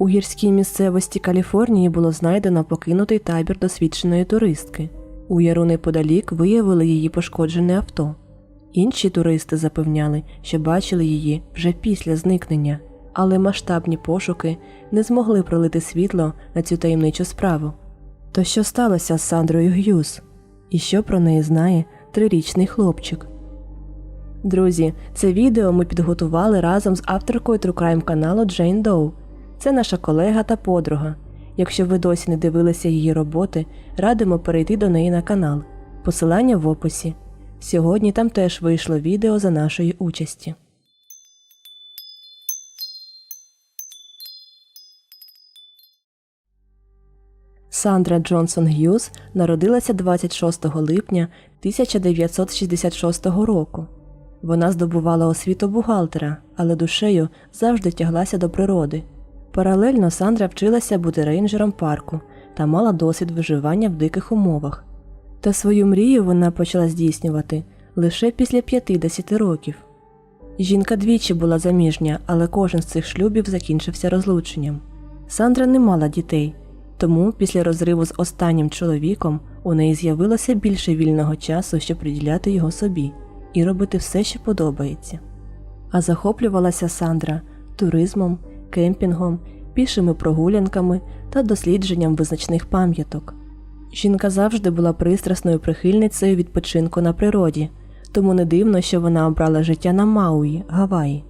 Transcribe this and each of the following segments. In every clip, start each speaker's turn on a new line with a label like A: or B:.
A: У гірській місцевості Каліфорнії було знайдено покинутий табір досвідченої туристки. У яру неподалік виявили її пошкоджене авто. Інші туристи запевняли, що бачили її вже після зникнення, але масштабні пошуки не змогли пролити світло на цю таємничу справу. То що сталося з Сандрою Г'юз? І що про неї знає трирічний хлопчик? Друзі, це відео ми підготували разом з авторкою True Crime каналу Джейн Доу. Це наша колега та подруга. Якщо ви досі не дивилися її роботи, радимо перейти до неї на канал. Посилання в описі. Сьогодні там теж вийшло відео за нашої участі. Сандра Джонсон Г'юз народилася 26 липня 1966 року. Вона здобувала освіту бухгалтера, але душею завжди тяглася до природи. Паралельно Сандра вчилася бути рейнджером парку та мала досвід виживання в диких умовах. Та свою мрію вона почала здійснювати лише після 50 років. Жінка двічі була заміжня, але кожен з цих шлюбів закінчився розлученням. Сандра не мала дітей, тому після розриву з останнім чоловіком у неї з'явилося більше вільного часу, щоб приділяти його собі і робити все, що подобається. А захоплювалася Сандра туризмом, кемпінгом, пішими прогулянками та дослідженням визначних пам'яток. Жінка завжди була пристрасною прихильницею відпочинку на природі, тому не дивно, що вона обрала життя на Мауї, Гаваї.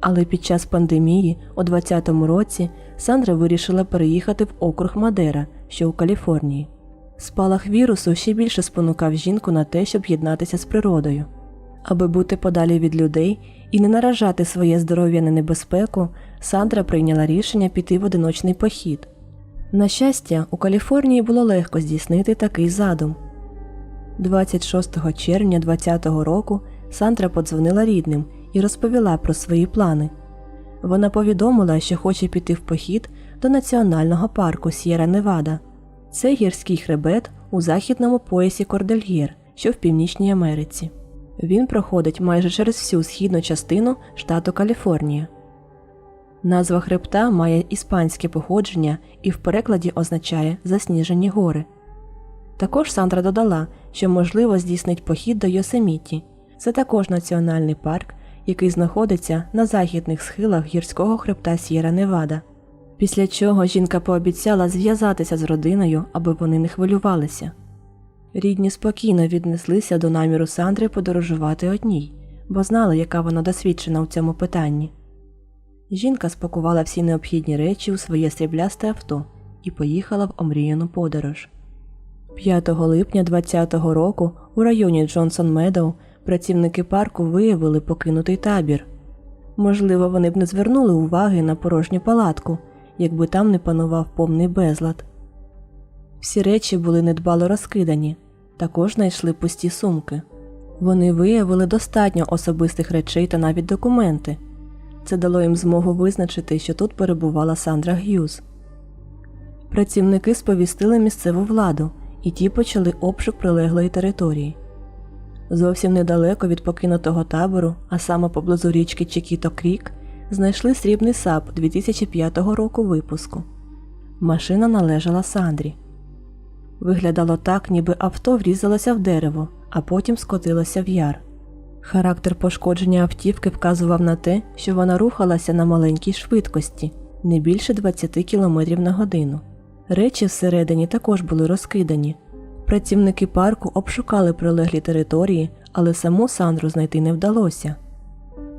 A: Але під час пандемії у 2020 році Сандра вирішила переїхати в округ Мадера, що у Каліфорнії. Спалах вірусу ще більше спонукав жінку на те, щоб єднатися з природою. Аби бути подалі від людей і не наражати своє здоров'я на небезпеку, Сандра прийняла рішення піти в одиночний похід. На щастя, у Каліфорнії було легко здійснити такий задум. 26 червня 2020 року Сандра подзвонила рідним і розповіла про свої плани. Вона повідомила, що хоче піти в похід до національного парку С'єра Невада. Це гірський хребет у західному поясі Кордельєр, що в Північній Америці. Він проходить майже через всю східну частину штату Каліфорнія. Назва хребта має іспанське походження і в перекладі означає засніжені гори. Також Сандра додала, що можливо здійснить похід до Йосеміті. Це також національний парк, який знаходиться на західних схилах гірського хребта С'єра Невада. Після чого жінка пообіцяла зв'язатися з родиною, аби вони не хвилювалися. Рідні спокійно віднеслися до наміру Сандри подорожувати одній, бо знали, яка вона досвідчена у цьому питанні. Жінка спакувала всі необхідні речі у своє сріблясте авто і поїхала в омріяну подорож. 5 липня 2020 року у районі Джонсон Медоу працівники парку виявили покинутий табір. Можливо, вони б не звернули уваги на порожню палатку, якби там не панував повний безлад. Всі речі були недбало розкидані, також знайшли пусті сумки. Вони виявили достатньо особистих речей та навіть документи. Це дало їм змогу визначити, що тут перебувала Сандра Г'юз. Працівники сповістили місцеву владу, і ті почали обшук прилеглої території. Зовсім недалеко від покинутого табору, а саме поблизу річки Чекіто Крік, знайшли срібний САП 2005 року випуску. Машина належала Сандрі. Виглядало так, ніби авто врізалося в дерево, а потім скотилося в яр. Характер пошкодження автівки вказував на те, що вона рухалася на маленькій швидкості не більше 20 км на годину. Речі всередині також були розкидані. Працівники парку обшукали прилеглі території, але саму Сандру знайти не вдалося.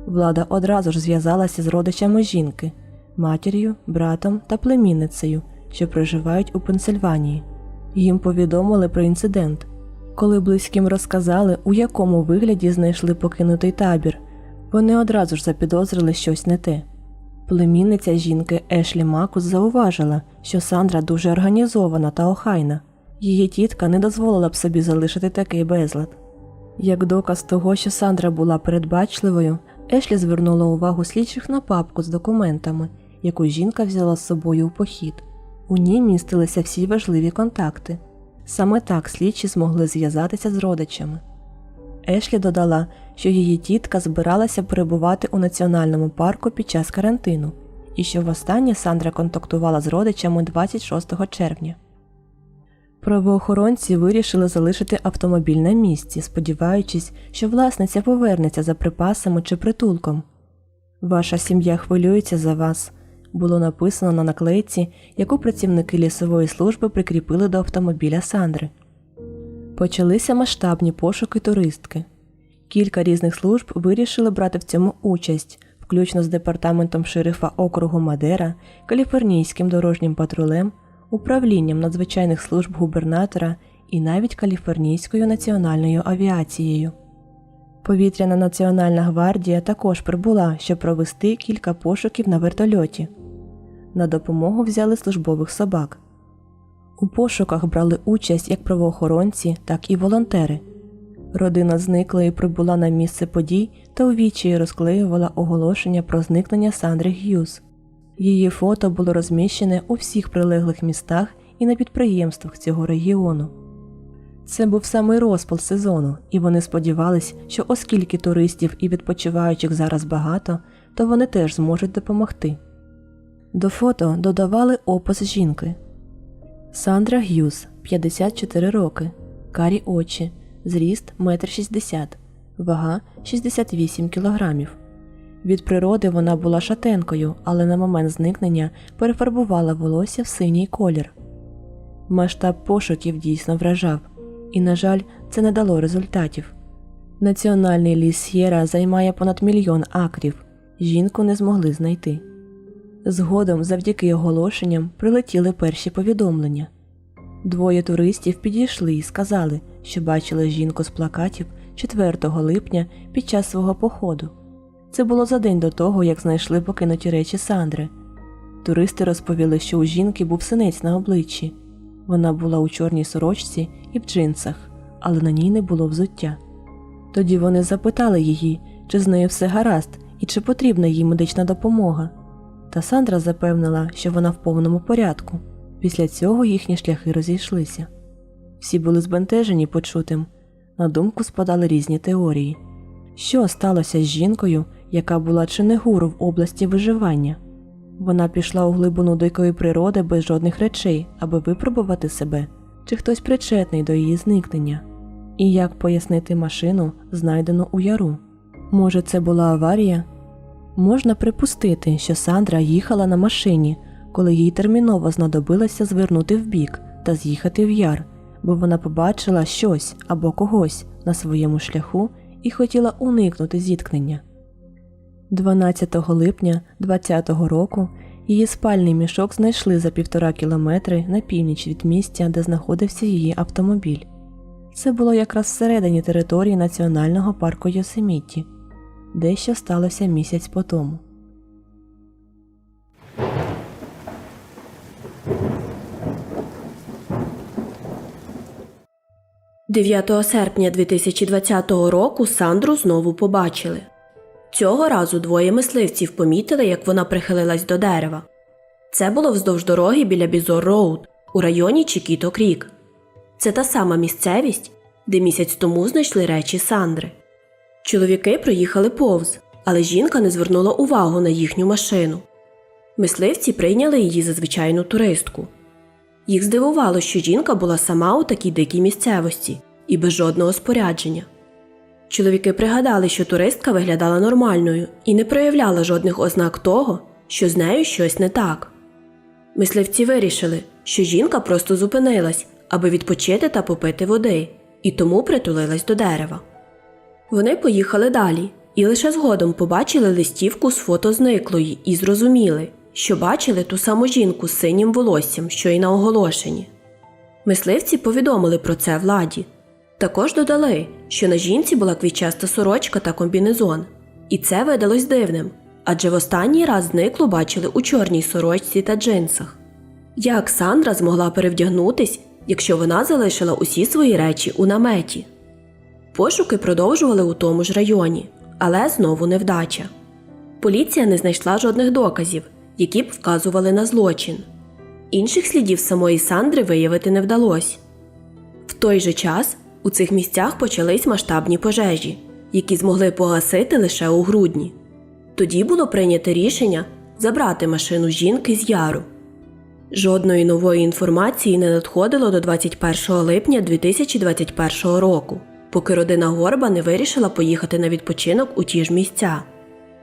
A: Влада одразу ж зв'язалася з родичами жінки, матір'ю, братом та племінницею, що проживають у Пенсильванії. Їм повідомили про інцидент. Коли близьким розказали, у якому вигляді знайшли покинутий табір, вони одразу ж запідозрили щось не те. Племінниця жінки Ешлі Макус зауважила, що Сандра дуже організована та охайна. Її тітка не дозволила б собі залишити такий безлад. Як доказ того, що Сандра була передбачливою, Ешлі звернула увагу слідчих на папку з документами, яку жінка взяла з собою у похід. У ній містилися всі важливі контакти. Саме так слідчі змогли зв'язатися з родичами. Ешлі додала, що її тітка збиралася перебувати у національному парку під час карантину і що востаннє Сандра контактувала з родичами 26 червня. Правоохоронці вирішили залишити автомобіль на місці, сподіваючись, що власниця повернеться за припасами чи притулком. Ваша сім'я хвилюється за вас, було написано на наклейці, яку працівники лісової служби прикріпили до автомобіля Сандри. Почалися масштабні пошуки туристки. Кілька різних служб вирішили брати в цьому участь, включно з департаментом шерифа округу Мадера, каліфорнійським дорожнім патрулем, управлінням надзвичайних служб губернатора і навіть Каліфорнійською національною авіацією. Повітряна національна гвардія також прибула, щоб провести кілька пошуків на вертольоті. На допомогу взяли службових собак. У пошуках брали участь як правоохоронці, так і волонтери. Родина зниклої прибула на місце подій та у вічі розклеювала оголошення про зникнення Сандри Г'юз. Її фото було розміщене у всіх прилеглих містах і на підприємствах цього регіону. Це був самий розпал сезону, і вони сподівались, що оскільки туристів і відпочиваючих зараз багато, то вони теж зможуть допомогти. До фото додавали опис жінки. Сандра Г'юз, 54 роки, карі очі, зріст 1,60 м, вага 68 кг. Від природи вона була шатенкою, але на момент зникнення перефарбувала волосся в синій колір. Масштаб пошуків дійсно вражав, і, на жаль, це не дало результатів. Національний ліс Сєра займає понад мільйон акрів, жінку не змогли знайти. Згодом, завдяки оголошенням, прилетіли перші повідомлення. Двоє туристів підійшли і сказали, що бачили жінку з плакатів 4 липня під час свого походу. Це було за день до того, як знайшли покинуті речі Сандри. Туристи розповіли, що у жінки був синець на обличчі. Вона була у чорній сорочці і в джинсах, але на ній не було взуття. Тоді вони запитали її, чи з нею все гаразд і чи потрібна їй медична допомога. Та Сандра запевнила, що вона в повному порядку. Після цього їхні шляхи розійшлися. Всі були збентежені почутим. На думку спадали різні теорії. Що сталося з жінкою, яка була чи не гуру в області виживання? Вона пішла у глибину дикої природи без жодних речей, аби випробувати себе, чи хтось причетний до її зникнення. І як пояснити машину, знайдену у яру? Може, це була аварія? Можна припустити, що Сандра їхала на машині, коли їй терміново знадобилося звернути вбік та з'їхати в яр, бо вона побачила щось або когось на своєму шляху і хотіла уникнути зіткнення. 12 липня 2020 року її спальний мішок знайшли за півтора кілометри на північ від місця, де знаходився її автомобіль. Це було якраз всередині території національного парку Йосемітті, дещо сталося місяць по тому.
B: – 9 серпня 2020 року Сандру знову побачили. Цього разу двоє мисливців помітили, як вона прихилилась до дерева. Це було вздовж дороги біля Бізор Роуд у районі Чікіто Крік. Це та сама місцевість, де місяць тому знайшли речі Сандри. Чоловіки проїхали повз, але жінка не звернула увагу на їхню машину. Мисливці прийняли її за звичайну туристку. Їх здивувало, що жінка була сама у такій дикій місцевості і без жодного спорядження. Чоловіки пригадали, що туристка виглядала нормальною і не проявляла жодних ознак того, що з нею щось не так. Мисливці вирішили, що жінка просто зупинилась, аби відпочити та попити води, і тому притулилась до дерева. Вони поїхали далі і лише згодом побачили листівку з фото зниклої і зрозуміли, що бачили ту саму жінку з синім волоссям, що й на оголошенні. Мисливці повідомили про це владі. Також додали, що на жінці була квітчаста сорочка та комбінезон, і це видалось дивним, адже в останній раз зниклу бачили у чорній сорочці та джинсах. Як Сандра змогла перевдягнутись, якщо вона залишила усі свої речі у наметі? Пошуки продовжували у тому ж районі, але знову невдача. Поліція не знайшла жодних доказів, які б вказували на злочин. Інших слідів самої Сандри виявити не вдалося. В той же час у цих місцях почались масштабні пожежі, які змогли погасити лише у грудні. Тоді було прийнято рішення забрати машину жінки з яру. Жодної нової інформації не надходило до 21 липня 2021 року, поки родина Горба не вирішила поїхати на відпочинок у ті ж місця.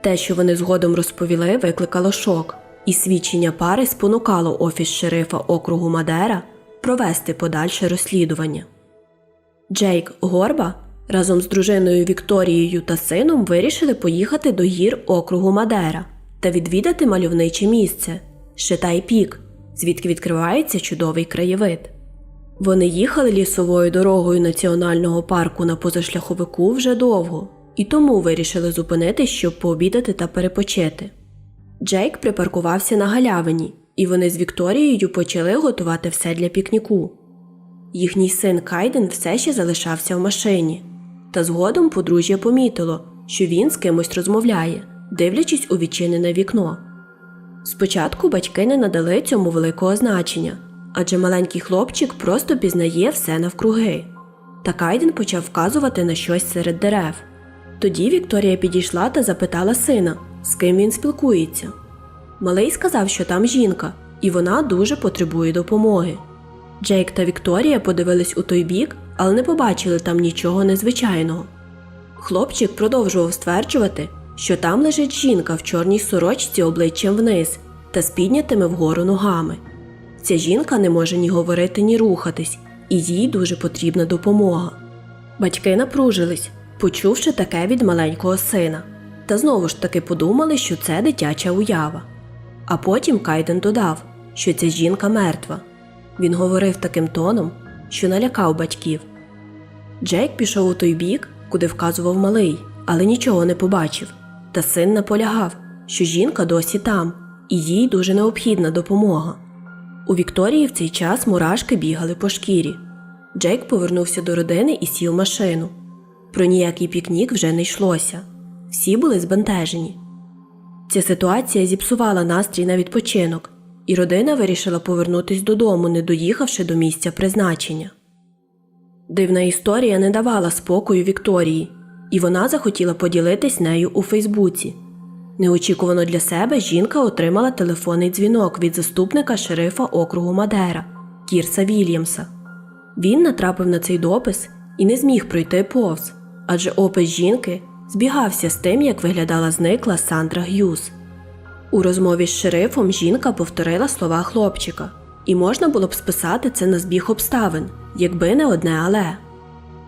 B: Те, що вони згодом розповіли, викликало шок, і свідчення пари спонукало офіс шерифа округу Мадера провести подальше розслідування. Джейк Горба разом з дружиною Вікторією та сином вирішили поїхати до гір округу Мадера та відвідати мальовниче місце Шитай Пік, звідки відкривається чудовий краєвид. Вони їхали лісовою дорогою національного парку на позашляховику вже довго, і тому вирішили зупинитись, щоб пообідати та перепочити. Джейк припаркувався на галявині, і вони з Вікторією почали готувати все для пікніку. Їхній син Кайден все ще залишався в машині, та згодом подружжя помітило, що він з кимось розмовляє, дивлячись у відчинене вікно. Спочатку батьки не надали цьому великого значення, адже маленький хлопчик просто пізнає все навкруги. Та Кайден почав вказувати на щось серед дерев. Тоді Вікторія підійшла та запитала сина, з ким він спілкується. Малий сказав, що там жінка, і вона дуже потребує допомоги. Джейк та Вікторія подивились у той бік, але не побачили там нічого незвичайного. Хлопчик продовжував стверджувати, що там лежить жінка в чорній сорочці обличчям вниз та з піднятими вгору ногами. Ця жінка не може ні говорити, ні рухатись, і їй дуже потрібна допомога. Батьки напружились, почувши таке від маленького сина, та знову ж таки подумали, що це дитяча уява. А потім Кайден додав, що ця жінка мертва. Він говорив таким тоном, що налякав батьків. Джейк пішов у той бік, куди вказував малий, але нічого не побачив. Та син наполягав, що жінка досі там, і їй дуже необхідна допомога. У Вікторії в цей час мурашки бігали по шкірі. Джейк повернувся до родини і сів машину. Про ніякий пікнік вже не йшлося. Всі були збентежені. Ця ситуація зіпсувала настрій на відпочинок, і родина вирішила повернутись додому, не доїхавши до місця призначення. Дивна історія не давала спокою Вікторії, і вона захотіла поділитись нею у Фейсбуці. Неочікувано для себе жінка отримала телефонний дзвінок від заступника шерифа округу Мадера Кірса Вільямса. Він натрапив на цей допис і не зміг пройти повз, адже опис жінки збігався з тим, як виглядала зникла Сандра Г'юз. У розмові з шерифом жінка повторила слова хлопчика, і можна було б списати це на збіг обставин, якби не одне але.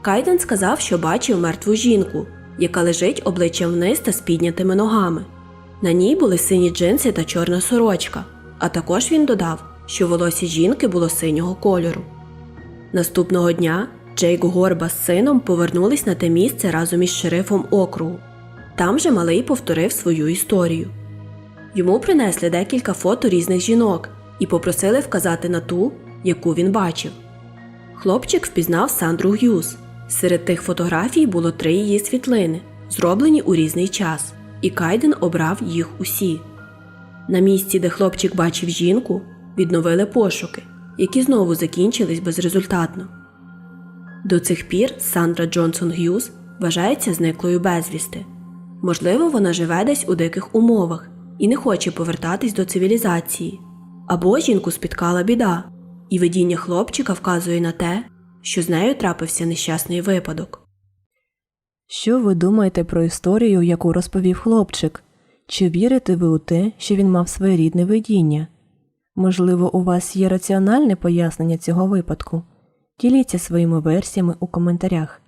B: Кайден сказав, що бачив мертву жінку, яка лежить обличчям вниз та з піднятими ногами. На ній були сині джинси та чорна сорочка, а також він додав, що волосся жінки було синього кольору. Наступного дня Джейк Горба з сином повернулись на те місце разом із шерифом округу. Там же малий повторив свою історію. Йому принесли декілька фото різних жінок і попросили вказати на ту, яку він бачив. Хлопчик впізнав Сандру Г'юз. Серед тих фотографій було три її світлини, зроблені у різний час, і Кайден обрав їх усі. На місці, де хлопчик бачив жінку, відновили пошуки, які знову закінчились безрезультатно. До цих пір Сандра Джонсон Г'юз вважається зниклою безвісти. Можливо, вона живе десь у диких умовах і не хоче повертатись до цивілізації. Або жінку спіткала біда, і видіння хлопчика вказує на те, що з нею трапився нещасний випадок.
A: Що ви думаєте про історію, яку розповів хлопчик? Чи вірите ви у те, що він мав своєрідне видіння? Можливо, у вас є раціональне пояснення цього випадку? Діліться своїми версіями у коментарях.